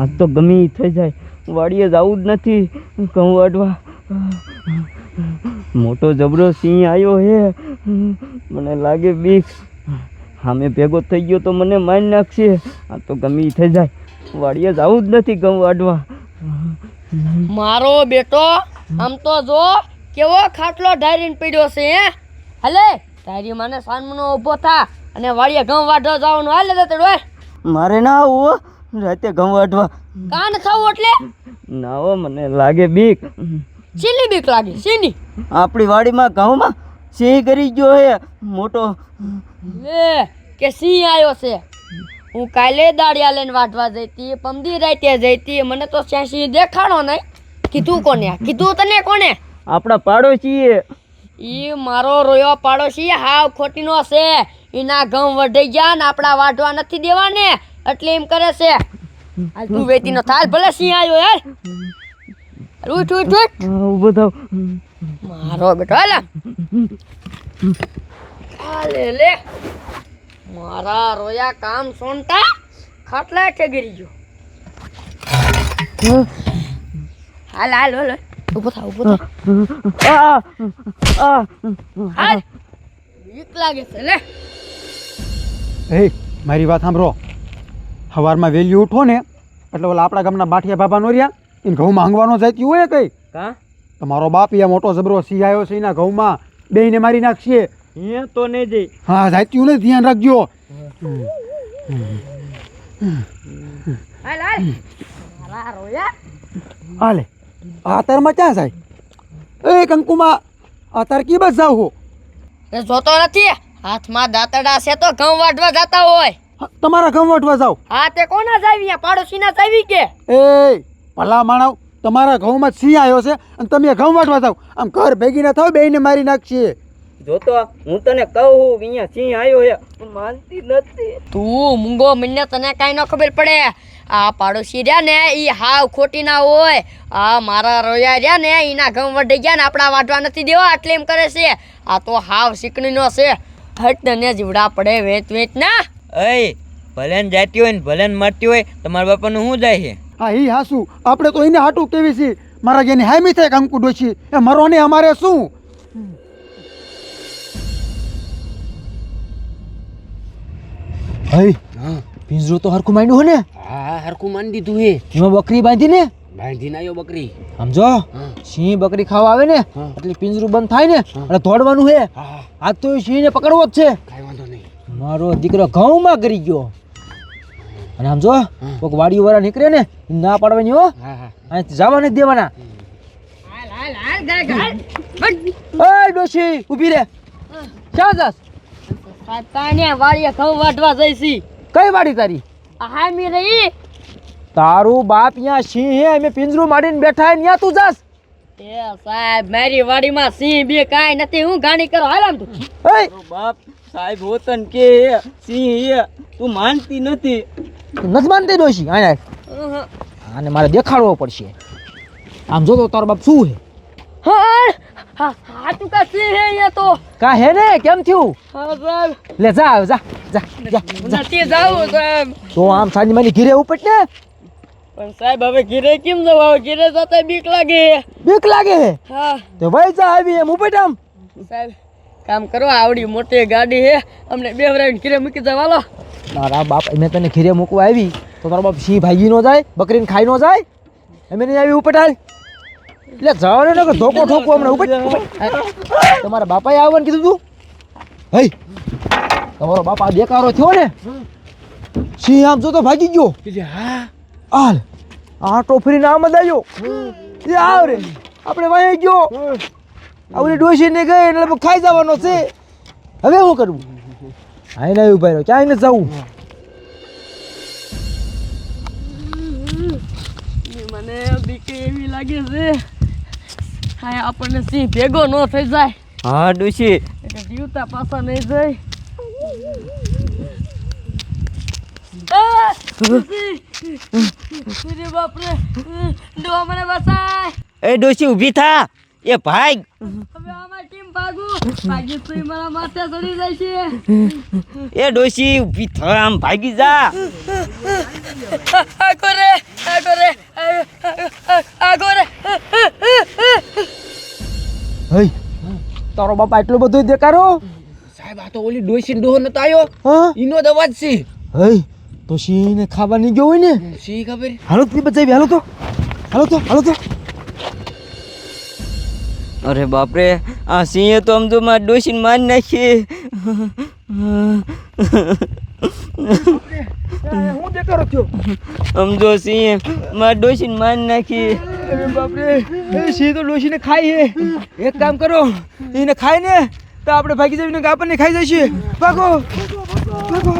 આજ તો ગમે થઈ જાય. વાડીએ જવું જ નથી. ઘઉં અડવા મોટો જબરો સિંહ આવ્યો હે. મને લાગે બીક. સામે ભેગો થઈ ગયો તો મને મારી નાખશે. આ તો ગમે ઈ થઈ જાય. વાડીએ જવું જ નથી ઘઉં અડવા મારો બેટો આમ તો જો કેવો ખાટલો ઢારીને પડ્યો છે હે? હલે તારી માને સાનમનો ઊભો થા અને વાડીએ ઘઉં વાઢવા જવાનું. હાલે તો તેડો મારે ના આવું રાતે ઘઉં વાઢવા. કાન ખાવું એટલે? ના હો મને લાગે બીક. ચીલી બીક લાગે? સીની આપણી વાડીમાં ઘઉંમાં સિંહ કરી ગયો હે. મોટો. લે કે સિંહ આવ્યો છે? હું કાલે દાડિયા લઈને વાઢવા જઈતી પમદી રાતે જઈતી. મને તો ત્યાં સિંહ દેખાડો નહીં. કીધું કોને? કીધું તને કોને? આપણા પાડોશીએ. ઈ મારો રોયો પાડોશી હાવ ખોટીનો છે. એના ઘઉં વધી ગયા ને આપણા વાઢવા નથી દેવાને. એટલે એમ કરે છે. હાલ તું વેતીનો થાલ ભલે સિંહ આવ્યો યાર ઉઠ ઉઠ ઉઠ. ઊભો થાવ. મારો બેટો હાલ. હાલે લે. મારા રોયા કામ સોનતા ખાટલા કે ગરી ગયો. હાલ હાલ હાલ ઊભો થા ઊભો થા. આ આ હાલ. બીક લાગે છે લે. હે મારી વાત સાંભળો. સવારમાં વહેલી ઉઠો ને એટલે ઓલા આપણા ગામના બાઠિયા બાબા નો રહ્યા એને ઘઉં માંગવાનો જાતી હોય કઈ? કા? તમારો બાપ યા મોટો જબરો સિંહ આવ્યો છે એના ઘઉંમાં બેયને મારી નાખશે. અહીંયા તો ને જઈ. હા જાત્યું ને ધ્યાન રાખજો. હાલ હાલ. હાલે. આતરમાં ક્યાં જાય? એ કંકુમાં આતાર કી બસ જાવ? હો એ જોતો નથી. હાથમાં દાંતડા છે તો ઘઉં વાઢવા જતા હોય. તમારા ઘઉં વટવા જાવ હા તે કોના જાવી પાડોશીના જાવી કે? એ ભલા માણવ તમારા ઘઉંમાં સિંહ આવ્યો છે અને તમે ઘઉં વાટવા જાવ આમ ઘર ભેગી ના થાવ બેયને મારી નાખશે. જોતો હું તને કહું અહીંયા સિંહ આવ્યો હે પણ માનતી નથી. તું મૂંગો મને તને કાંઈ ન ખબર પડે. આ પાડોશી રહ્યા ને એ હાવ ખોટી ના હોય. આ મારા રોયા રહ્યા ને એના ઘઉં વઢી ગયા ને આપણા વાટવા નથી દેવા એટલે એમ કરે છે. આ તો હાવ શીકણીનો છે. હટ તને જીવડા પડે વેચ વેચ ના અય ભલે ને જાતી હોય ને ભલે ને મરતી હોય તમારા બાપાનું શું જાય છે? હા એ હાસુ આપણે તો એને હાટું કેવી છે? મારા જેની હામી થાય કંકુ ડોશી? એ મરો ને અમારે શું? હઈ પિંજરો તો હરખું માંડ્યું હે ને? હા હરખું માની દીધું હે. એમાં બકરી બાંધી ને બાંધીને આવ્યો બકરી. સમજો? સિંહ બકરી ખાવા આવે ને એટલે પિંજરું બંધ થાય ને એટલે દોડવાનું હે. હા હા. તો સિંહ ને પકડવો જ છે. મારો દીકરો ઘઉંમાં ગરી ગયો. અને આમ જો કોઈક વાડીઓ વાળા નીકળે ને ના પાડવાની હો. હા હા. જવા નથી દેવાના. ડોશી ઊભી રે. ક્યાં જાસ તાને વાડીએ ઘઉં વાઢવા જઈશી. કઈ વાડી તારી? આ હામી રહી. તારું બાપ અહીંયા સિંહ હે અમે પિંજરું મારીને બેઠા હે ત્યાં તું જાસ એ સાહેબ મારી વાડીમાં સિંહ બે કાંઈ નથી. હું ગાડી કરો. હાલ આમ તું. બાપ સાહેબ હોતન કે સિંહ તું માનતી નથી. નથી માનતી ડોશી અહીંયા આને મારે દેખાડવો પડશે. આમ જો તો તારો બાપ શું હે હા હા તું કા સિંહ હે અહીંયા તો? કા હે ને? કેમ થયું? હા સાહેબ. લે જા જા જા જા. નથી જાવું સાહેબ. તો આમ સાંજ માની ઘીરે ઉપટ ને? પણ સાહેબ હવે ઘીરે કેમ જવું ઘીરે જતા બીક લાગે. બીક લાગે હે? હા. તો ભાઈ જા આવી એમ ઉપટ આમ. સાહેબ કામ કરો આવડી મોટી ગાડી હે અમને બે વરાઈને ઘીરે મૂકી જાવ હાલો. મારા બાપ મેં તને ઘીરે મૂકવા આવી તો તારો બાપ સિંહ ભાગી નો જાય બકરીને ખાઈ નો જાય. એમ નહીં આવી ઉપટાલ એટલે જવાનું ને કે ધોકો ઠોકો હમણાં ઉપટ. તમારા બાપાએ આવવાનું કીધું તું? હઈ. તમારો બાપા બેકારો દેકારો થયો ને? સિંહ આમ જોતો ભાગી ગયો. હા. હાલ. આટો ફરીને આમ જ આવ્યો એ આવ રે આપણે વાય ગયો. આવડી ડોસી ને ગઈ એટલે ખાઈ જવાનો છે. હવે શું કરવું આઈ ને ઊભા રહ્યો ક્યાંય ન જવું મને બીક એવી લાગે છે. હા આપણને સિંહ ભેગો ન થઈ જાય. હા ડોશી. જીવતા પાછા નહીં જાય! બાપરે ડો મને બસાય એ ડોશી ઊભી થા. એ ભાગ હવે આમાં કેમ ભાગું? ભાગી તો ઈ મારા માથે ચડી જાય છે. એ ડોશી ઊભી થા આમ ભાગી જા. આ કરે આગો રે આગો રે. હઈ તારો બાપા આટલો બધો દેખારો સાહેબ આ તો ઓલી ડોશી ડોહો નતો આવ્યો હા? ઈનો જ અવાજ હઈ તો સિંહને ખાવા નહીં ગયો હોય ને? શી ખબર? હાલો બચાવી હાલો તો. હાલો તો હાલો તો. અરે બાપરે, આ સિંહે તો આમ તો મારા ડોસીને મારી નાખી. આમ જો સિંહે મારા ડોશીને મારી નાખી. બાપરે સિંહ તો ડોસીને ખાઈ એક કામ કરો, એને ખાય ને તો આપણે ભાગી જઈને આપણને ખાઈ જશે ભાગો ભાગો.